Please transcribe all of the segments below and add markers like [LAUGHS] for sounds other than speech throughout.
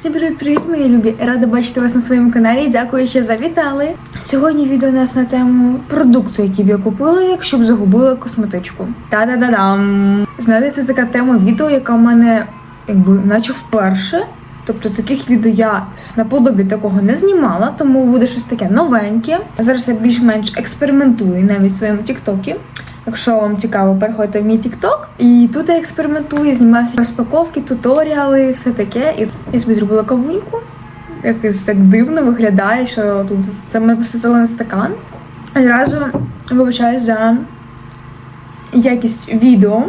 Всім привіт, привіт, мої любі! Рада бачити вас на своєму каналі. Дякую, що завітали. Сьогодні відео у нас на тему продукту, які б я купила, якщо б загубила косметичку. Та-да-да-дам! Знаєте, це така тема відео, яка в мене якби наче вперше. Тобто таких відео я наподобі такого не знімала, тому буде щось таке новеньке. Зараз я більш-менш експериментую навіть в своєму тіктокі. Якщо вам цікаво, переходьте в мій тікток. І тут я експериментую, знімаю розпаковки, туторіали, все таке. І я собі зробила кавуньку. Якось так дивно виглядає, що тут саме просто зелений стакан. Одразу вибачаюсь за якість відео.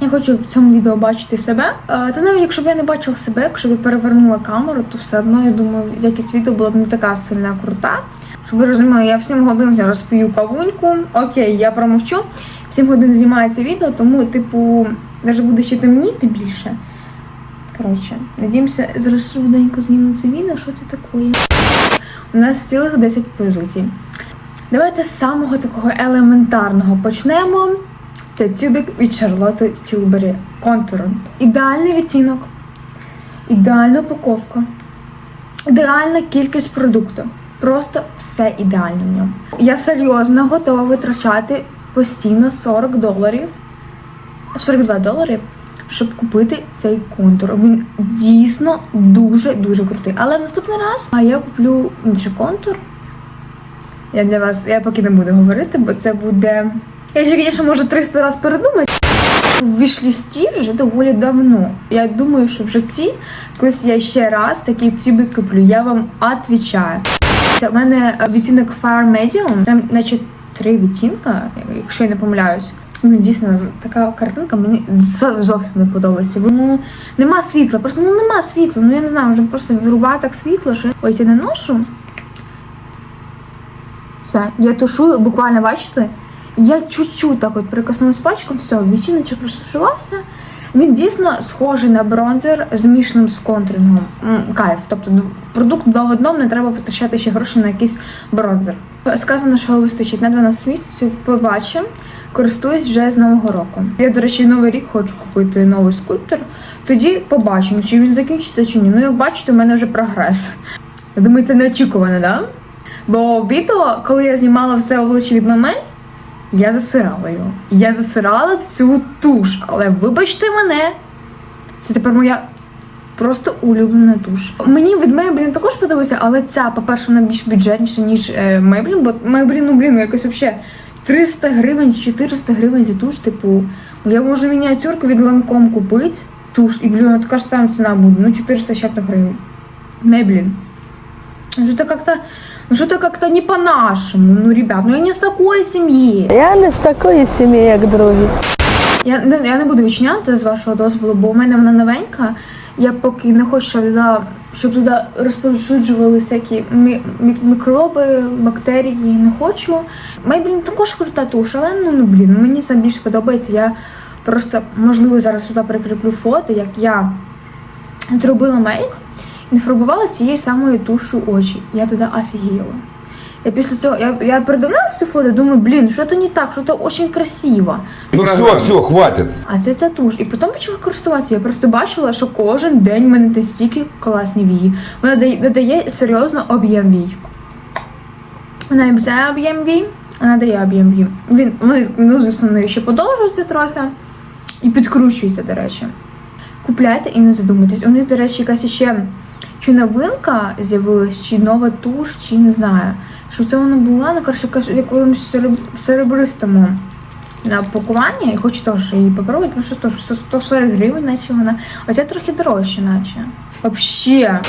Я хочу в цьому відео бачити себе. Е, Та навіть якщо б я не бачила себе, якщо б я перевернула камеру, то все одно я думаю, якість відео була б не така сильна крута. Щоб ви розуміли, я в 7 годин зараз кавуньку. Окей, я промовчу. В 7 годин знімається відео, тому, типу, навіть буде ще темніти більше. Коротше, надіємося, зараз швиденько знімемо це відео, що це таке. У нас цілих 10 позицій. Давайте з самого такого елементарного почнемо. Це тюбик від Charlotte Tilbury контуру. Ідеальний відтінок, ідеальна упаковка, ідеальна кількість продукту. Просто все ідеально в ньому. Я серйозно готова витрачати постійно 40 доларів, 42 долари, щоб купити цей контур. Він дійсно дуже-дуже крутий. Але в наступний раз я куплю інший контур. Я для вас, я поки не буду говорити, бо це буде. Я ще, звісно, можу 300 разів передумати. В вішлісті вже доволі давно. Я думаю, що в житті, колись я ще раз такий тюбик куплю, я вам відповідаю. Це в мене відтінок Fire Medium, там наче три відтінка, якщо я не помиляюсь. Ну, дійсно, така картинка мені зовсім не подобається. Ну, нема світла, просто ну нема світла. Ну я не знаю, вже просто вирубає так світло, що ось я не ношу. Все, я тушую, буквально бачите. Я чуть-чуть так от прикоснулась пачком, все, відтіночок розтушувався. Він дійсно схожий на бронзер змішаним з контурингом. Кайф. Тобто продукт два в одному, не треба витрачати ще гроші на якийсь бронзер. Сказано, що вистачить на 12 місяців, побачимо. Користуюсь вже з нового року. Я, до речі, новий рік хочу купити новий скульптор. Тоді побачимо, чи він закінчиться чи ні. Ну, як бачите, у мене вже прогрес. Я думаю, це неочікувано, да? Бо відео, коли я знімала все обличчя від Ламель, я засирала його. Я засирала цю туш. Але вибачте мене, це тепер моя просто улюблена туш. Мені від Maybelline також подобається, але ця, по-перше, вона більш бюджетніша, ніж е, Maybelline, бо Maybelline, ну блін, якось взагалі 300 гривень, 400 гривень за туш, типу, я можу мініатюрку від Lancome купити, туш, і блін, така ж сама ціна буде, ну 400 ще гривень. Maybelline. Ну, Что-то как-то, ну, что-то как-то не по-нашему. Ну, ребят, ну я не с такой семьи. Я не з такої сім'ї, як другі. Я, не- я не буду відчиняти з вашого дозволу, бо у мене вона новенька. Я поки не хочу, щоб туди, щоб туди розповсюджували всякі мі- мі- мікроби, бактерії. Не хочу. Мейблін також крута туш, але ну, ну блін, мені це більше подобається. Я просто можливо зараз сюди прикріплю фото, як я зробила мейк і нафарбувала цією самою тушу очі. Я туди офігіла. Я після цього я, я передивилася це фото, думаю, блін, що то не так, що то дуже красиво. Ну все, все, хватит. А це ця туш. І потім почала користуватися. Я просто бачила, що кожен день в мене настільки класні вії. Вона дає, додає серйозно об'єм вій. Вона обіцяє об'єм вій, вона дає об'єм вій. Він, вони, ну, звісно, ще подовжуються трохи і підкручуються, до речі. Купляйте і не задумуйтесь. У них, до речі, якась ще чи новинка з'явилась, чи нова туш, чи не знаю. Що це вона була, ну, коротше, в якомусь серебристому на пакування і хочу теж її попробувати, тому що теж 100 140 гривень, наче вона. Оця трохи дорожче, наче. Вообще.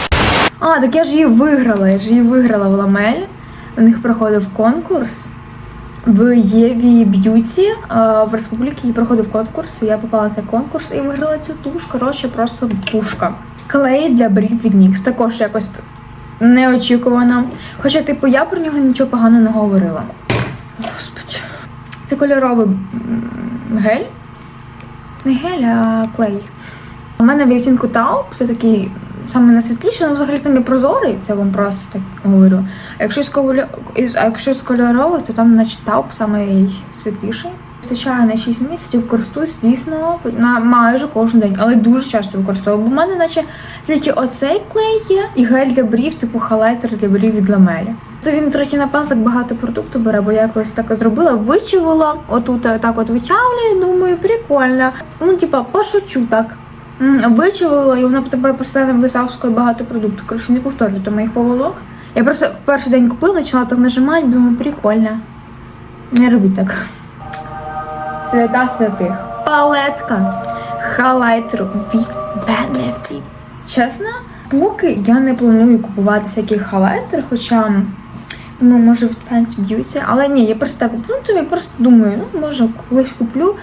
А, так я ж її виграла. Я ж її виграла в Ламель. У них проходив конкурс. В Єві Б'юті в Республіки проходив конкурс. Я попала на цей конкурс і виграла цю туш. Коротше, просто пушка. Клей для брів від NYX. Також якось неочікувано. Хоча, типу, я про нього нічого поганого не говорила. Господи. Це кольоровий гель. Не гель, а клей. У мене в відтінку це такий саме найсвітліший, ну взагалі там і прозорий, це вам просто так говорю. А якщо з, ковалю... із- а якщо з кольорових, то там, значить, тауп світліший. Вистачає на 6 місяців, користуюсь дійсно на майже кожен день, але дуже часто використовую. Бо в мене наче тільки оцей клей є і гель для брів, типу хайлайтер для брів від ламелі. Це він трохи на пензлик багато продукту бере, бо я якось так зробила, вичавила, отут так от вичавлю, думаю, прикольно. Ну, типа, пошучу так. Вичавила, і вона тебе постійно висавскує багато продукту. Коротше, не повторюйте моїх поволок. Я просто перший день купила, почала так нажимати, думаю, прикольно. Не робіть так. Свята святих. Палетка хайлайтеру від Benefit. Чесно, поки я не планую купувати всякий хайлайтер, хоча ну, може в Fenty Beauty, але ні, я просто так куплю, то я просто думаю, ну може колись куплю.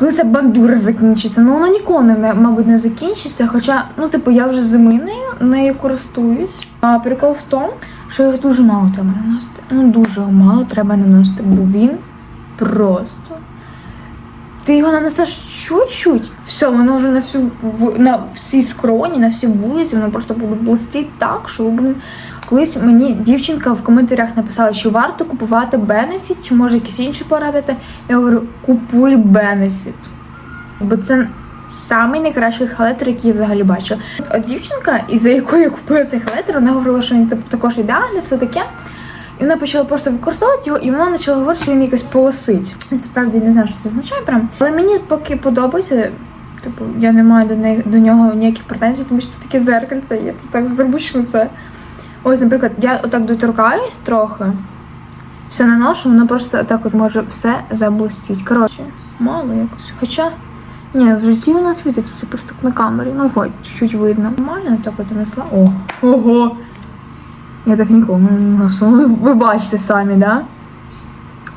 Коли ця бандура закінчиться, ну вона ніколи, не, мабуть, не закінчиться. Хоча, ну, типу, я вже зими нею, нею користуюсь. А прикол в тому, що його дуже мало треба наносити. Ну, дуже мало треба наносити, бо він просто. Ти його нанесеш чуть-чуть, все, воно вже на всю на всі скроні, на всі вулиці, воно просто буде блистіти так, що блин. Колись мені дівчинка в коментарях написала, що варто купувати Benefit, чи може якісь інші порадити. Я говорю, купуй Benefit. Бо це самий найкращий халетер, який я взагалі бачила. А дівчинка, із-за якої я купила цей халетер, вона говорила, що він також ідеальний, все таке. І вона почала просто використовувати його, і вона почала говорити, що він якось полосить. Насправді не знаю, що це означає прям. Але мені поки подобається. Типу, я не маю до, неї, до нього ніяких претензій, тому що це таке зеркальце, я так зручно це. Ось, наприклад, я отак доторкаюсь трохи, все наношу, воно просто так от може все заблистіть. Коротше, мало якось. Хоча, ні, в житті нас світиться, це просто так на камері. Ну, хоч чуть видно. Нормально так от нанесла. О, ого! Я так ніколи не наносила. Ви бачите самі, да?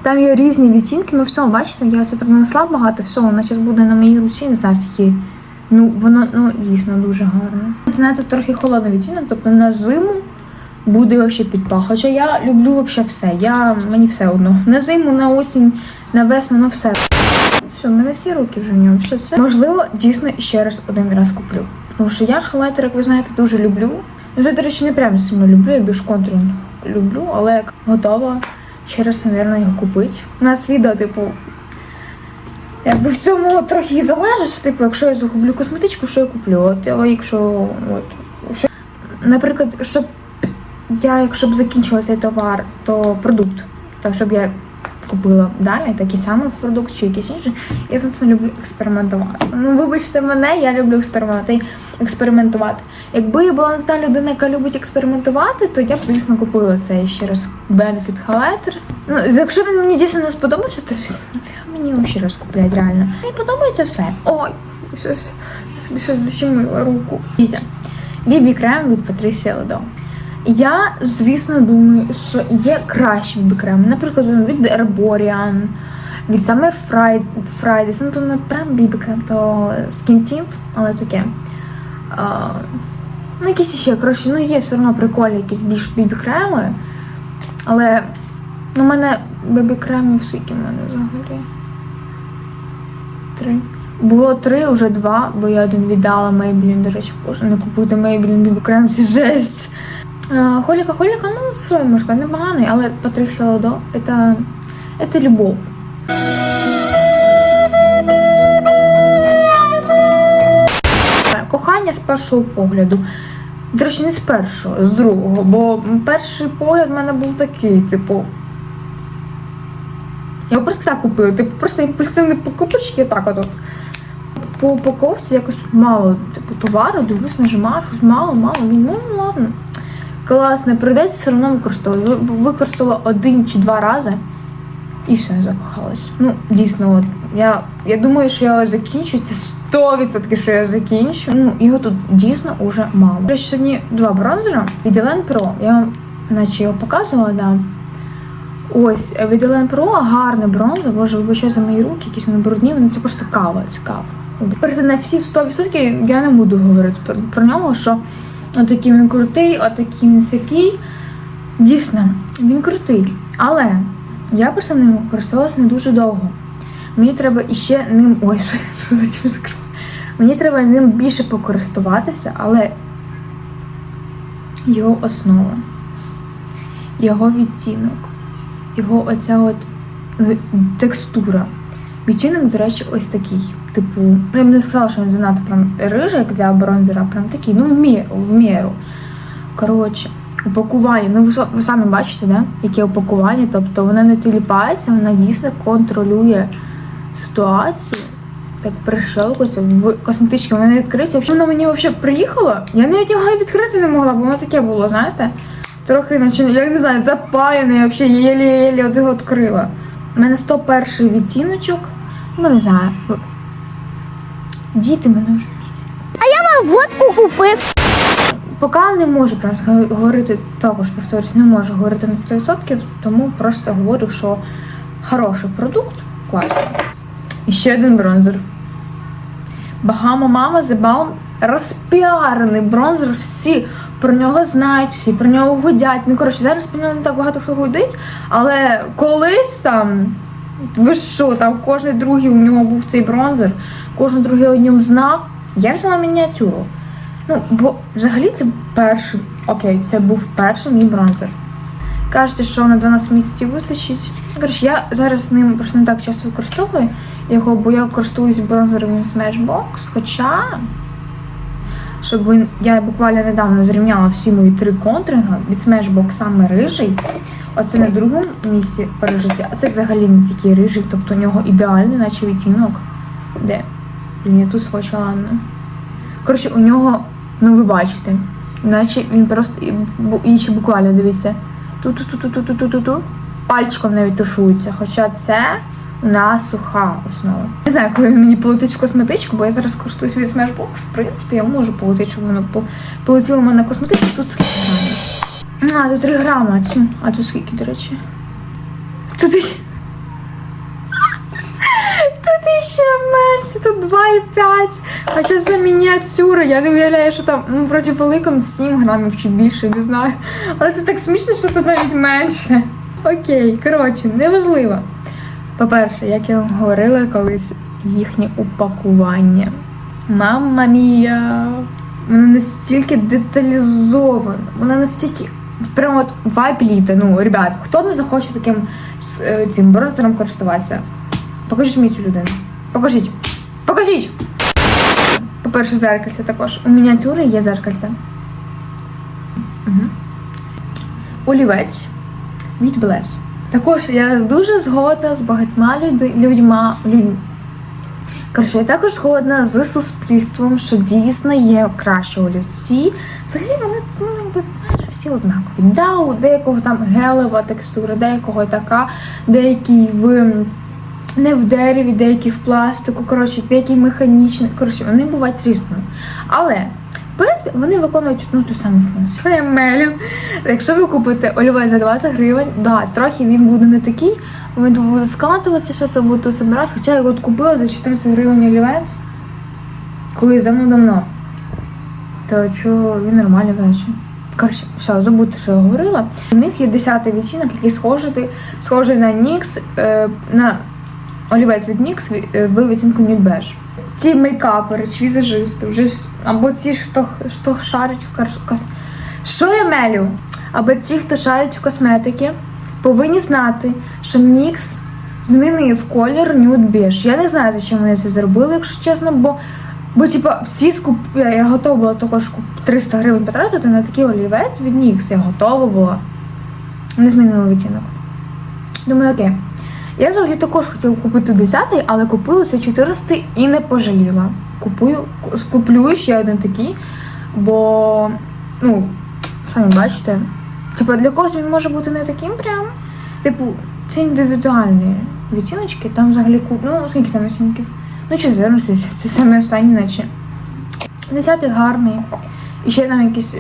Там є різні відтінки, ну все, бачите, я це нанесла багато, все, воно зараз буде на моїй руці, не знаю, скільки. Ну, воно ну, дійсно дуже гарне. Знаєте, трохи холодний відтінок, тобто на зиму буде вообще підпах. Хоча я люблю вообще все. Я, мені все одно. На зиму, на осінь, на весну, на все. Все, в мене всі руки вже в ньому. Все це. Можливо, дійсно ще раз один раз куплю. Тому що я хайлайтер, як ви знаєте, дуже люблю. Вже, до речі, не прямо сильно люблю, я більш контурно люблю, але як готова ще раз, мабуть, його купити. У нас відео, типу, Якби в цьому трохи і залежить, типу, якщо я загублю косметичку, що я куплю? От, якщо, от, що, наприклад, щоб я, якщо б закінчила цей товар, то продукт, то щоб я купила далі такий самий продукт чи якийсь інший, я це люблю експериментувати. Ну, вибачте мене, я люблю експериментувати. експериментувати. Якби я була не та людина, яка любить експериментувати, то я б, звісно, купила цей ще раз Benefit Highlighter. Ну, якщо він мені дійсно не сподобався, то мені ще раз купляти реально. Мені подобається все. Ой, щось, щось защемило руку. Бібі крем від Патрісія Ледо. Я, звісно, думаю, що є кращі бібі креми. Наприклад, від Herborian, від Friday, Fridays. Ну, то не прям бібі крем, то Tint, але таке. А, ну, якісь ще, коротше, ну є все одно прикольні якісь більш бібі креми. Але ну, у мене бібі кремів скільки в мене взагалі? Три. Було три, вже два, бо я один віддала Maybelline, до речі, боже, не купуйте Maybelline бібі крем, це жесть. А, Холіка, холіка, ну я можу сказати, непоганий, але Патрісія Лодо, це, це любов. Кохання з першого погляду. До речі, не з першого, з другого, бо перший погляд в мене був такий, типу. Я просто так купила, типу, просто імпульсивні покупочки, так от. По упаковці якось мало, типу, товару, дивлюсь, нажимаю, щось мало, мало. Ну ладно. Класно, прийдеться все одно використовую. Використала один чи два рази і все, закохалась. Ну, дійсно, от я, я думаю, що я його закінчу. Це 100% що я закінчу. Ну, його тут дійсно уже мало. До сьогодні два бронзера від Елен Pro. Я вам наче його показувала, да. Ось від Елен Pro гарний бронзер, боже, вибачаю за мої руки, якісь вони брудні, вони це просто кава, це кава. Просто на всі 100% я не буду говорити про нього, що отакий він крутий, отакий він сякий. Дійсно, він крутий. Але я просто ним користувалася не дуже довго. Мені треба іще ним. [LAUGHS] Ой, що за чим скриваю? Мені треба ним більше покористуватися, але його основа, його відтінок, його оця от е, текстура. Відтінок, до речі, ось такий. Типу, ну я б не сказала, що він занадто прям рижий як для бронзера, прям такий, ну в міру, в міру. Коротше, упакування. Ну, ви, ви самі бачите, да? яке упакування. Тобто вона не тіліпається, вона дійсно контролює ситуацію. Так прищелкується в косметичці, вона не відкриється. Якщо вона мені взагалі приїхала, я навіть його відкрити не могла, бо воно таке було, знаєте? Трохи, наче, я не знаю, запаяний, взагалі єлі-єлі от його відкрила. У мене 101 відтіночок. Ну, не знаю. Діти мене вже місяць. Водку купив. Поки не можу правда, говорити, також повторюсь, не можу говорити на 100%, тому просто говорю, що хороший продукт, класний. І ще один бронзер. Багама Мама Balm розпіарений бронзер. Всі про нього знають, всі про нього гудять. Ну, коротше, зараз про нього не так багато хто гудить, але колись там. Ви що, там кожен другий у нього був цей бронзер, кожен другий о ньому знав. Я взяла мініатюру. Ну, бо взагалі це перший. Окей, це був перший мій бронзер. Кажете, що на 12 місяців вистачить. Коротше, я зараз ним просто не так часто використовую його, бо я користуюсь бронзером Smashbox, хоча. Щоб ви. Я буквально недавно зрівняла всі мої три контуринга від Smashbox саме рижий. Оце на другому місці пережиття, а це взагалі не такий рижий, тобто у нього ідеальний, наче відтінок. Де? Блін, я тут схочу, ладно. Коротше, у нього, ну ви бачите, наче він просто інші буквально дивіться. Ту-ту-ту-ту-ту-ту-ту-ту. Пальчиком навіть тушується. Хоча це у нас суха основа. Не знаю, коли він мені полетить в косметичку, бо я зараз користуюсь від Smashbox. В принципі, я можу полетити, щоб воно полетіло в мене косметичку. Тут скільки? А, тут 3 грама. а Цю. А тут скільки, до речі? Тут і- Тут ще менше, тут 2,5. Хоча це мініатюра, я не уявляю, що там ну, проти великом 7 грамів чи більше, не знаю. Але це так смішно, що тут навіть менше. Окей, коротше, неважливо. По-перше, як я вам говорила колись, їхнє упакування. Мамма мія! Воно настільки деталізоване, воно настільки. Прямо от вайп літа. Ну, ребят, хто не захоче таким е, цим бронзером користуватися? Покажіть мені цю людину. Покажіть. Покажіть! По-перше, зеркальце також. У мініатюри є зеркальце. Угу. Олівець від Блес. Також я дуже згодна з багатьма людьми. Коротше, я також згодна з суспільством, що дійсно є кращі олівці. Взагалі вони ну, всі однакові. Да, у деякого там гелева текстура, деякого така, деякий в не в дереві, деякі в пластику, коротше, деякі механічні. Коротше, вони бувають різними. Але в принципі вони виконують одну ту саму функцію. Я мелю. Якщо ви купите олівець за 20 гривень, да, трохи він буде не такий, він буде скатуватися, що то буде збирати. Хоча я от купила за 14 гривень олівець, коли давно-давно. То що він нормальний речі. Коротше, все, забудьте, що я говорила. У них є 10 відтінок, який схожий, схожий на NYX, е, на олівець від ві- е, в відтінку Beige. Ті мейкапери чи візажисти, вже або ті, хто, хто шарить в кос... Що я мелю? Або ті, хто шарить в косметики, повинні знати, що NYX змінив колір Nude. Я не знаю, чим вони це зробили, якщо чесно, бо, бо типа, всі скуп... я, я готова була також куп... 300 гривень потратити на такий олівець від NYX. Я готова була. Не змінила відтінок. Думаю, окей. Я взагалі також хотіла купити 10-й, але купила це 14 і не пожаліла. Купую, ку- куплю ще один такий, бо, ну, самі бачите, типу, для когось він може бути не таким прям. Типу, це індивідуальні відтіночки, там взагалі ну, скільки там відтінків? Ну, 14, це, саме останні, наче. 10 гарний. І ще там якісь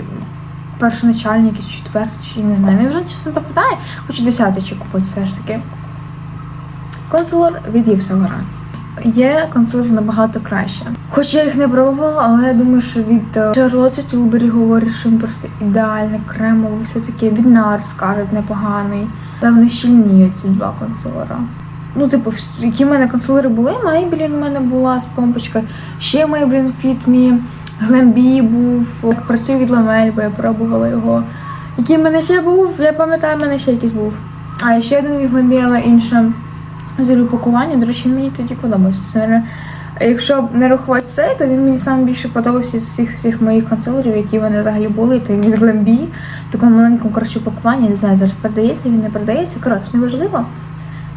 першоначальні, якісь четвертий, чи не знаю. Я вже чесно пам'ятаю, хочу 10 чи купити все ж таки. Консилер від Laurent. Є консилер набагато краще. Хоч я їх не пробувала, але я думаю, що від е, Charlotte Tilbury говорять, що він просто ідеальний, кремовий, все таке. Від NARS кажуть непоганий. Але вони щільні ці два консилера. Ну, типу, які в мене консилери були, Maybelline в мене була з помпочкою. Ще Maybelline Fit Me, Glambi був, як працює від Ламель, бо я пробувала його. Який в мене ще був, я пам'ятаю, в мене ще якийсь був. А ще один від Glambi, але інша Взагалі упакування, до речі, мені тоді подобався. Це, якщо б не рахувати це, то він мені саме більше подобався з всіх цих моїх консилерів, які вони взагалі були, то від Glambi, такому маленькому коротше упакуванні, не знаю, зараз продається, він не продається. Коротше, неважливо.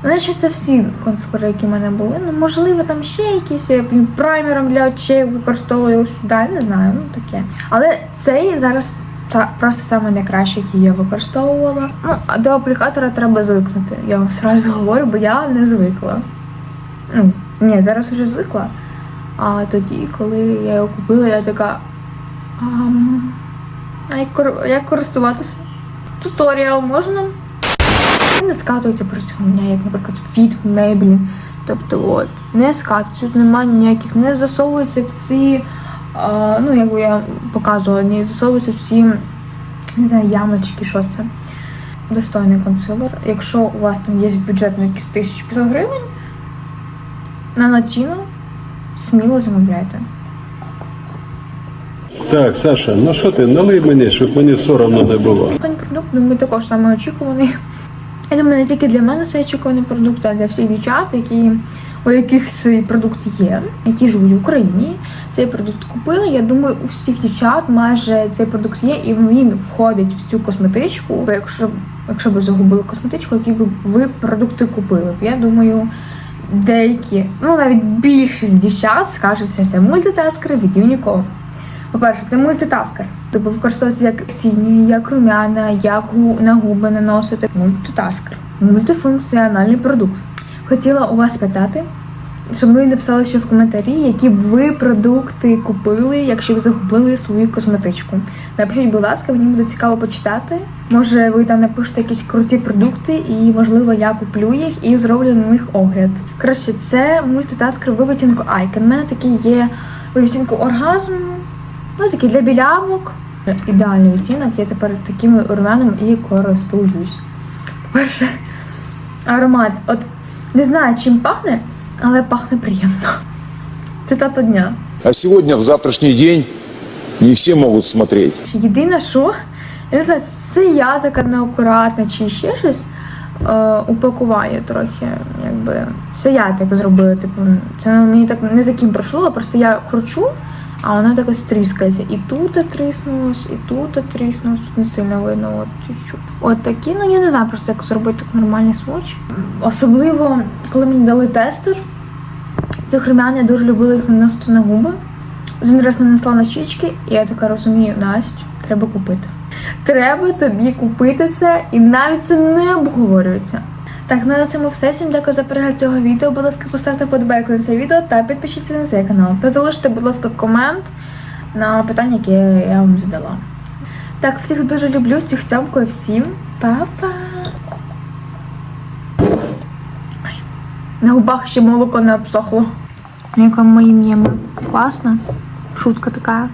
Наче це всі консилери, які в мене були. Ну, можливо, там ще якісь блін, праймером для очей використовую сюди, не знаю, ну таке. Але цей зараз та просто саме найкращий, який я використовувала. Ну, а до аплікатора треба звикнути. Я вам сразу говорю, бо я не звикла. Ну, ні, зараз вже звикла. А тоді, коли я його купила, я така. «Ам, А як користуватися? Туторіал можна? Не скатується просто хуйня, як, наприклад, фіт меблі. Тобто, от, не скатується, тут немає ніяких, не засовується в ці, а, ну, як я показувала, не засовується в ці, не знаю, ямочки, що це. Достойний консилер. Якщо у вас там є бюджет на якісь 1500 гривень, на націну сміло замовляйте. Так, Саша, ну що ти, налий мені, щоб мені соромно не було. Останній продукт, ну, ми також саме очікуваний. Я думаю, не тільки для мене це очікуваний продукт, а для всіх дівчат, які, у яких цей продукт є, які живуть в Україні. Цей продукт купили. Я думаю, у всіх дівчат майже цей продукт є, і він входить в цю косметичку. Бо якщо, якщо б загубили косметичку, які б ви продукти купили б. Я думаю, деякі, ну навіть більшість дівчат скажуть, що це мультитаскери від Unico. По-перше, це мультитаскер. Тобто використовується як сіні, як румяна, як на губи наносити. Мультитаскер. Мультифункціональний продукт. Хотіла у вас спитати, щоб ви написали ще в коментарі, які б ви продукти купили, якщо б загубили свою косметичку. Напишіть, будь ласка, мені буде цікаво почитати. Може, ви там напишете якісь круті продукти, і можливо я куплю їх і зроблю на них огляд. Коротше, це мультитаскер в відтінку Icon. У мене такий є в відтінку оргазм. Ну, такий для білявок. Ідеальний відтінок, я тепер такими румянами і користуюсь. По-перше, аромат. От не знаю, чим пахне, але пахне приємно. Цитата дня. А сегодня, в завтрашний день, не все могут смотреть. Єдине, що я не знаю, це я така неакуратна чи ще щось е, упакування трохи, якби. Це я так зробила. Типу, це мені так не таким пройшло, просто я кручу, а воно так ось тріскається. І тут тріснулось, і тут тріснулось, тут не сильно видно, от. От такі, ну я не знаю просто як зробити так нормальний смоч. Особливо, коли мені дали тестер, цих румян я дуже любила їх наносити на губи. Один раз нанесла на щічки, і я така розумію, Настю, треба купити. Треба тобі купити це, і навіть це не обговорюється. Так, ну на цьому все. Всім дякую за перегляд цього відео. Будь ласка, поставте подобайку на це відео та підпишіться на цей канал. Та залиште, будь ласка, комент на питання, яке я вам задала. Так, всіх дуже люблю, всіх тьомкою, всім па-па! На губах ще молоко не обсохло. Яка мої мєми. Класно. Шутка така.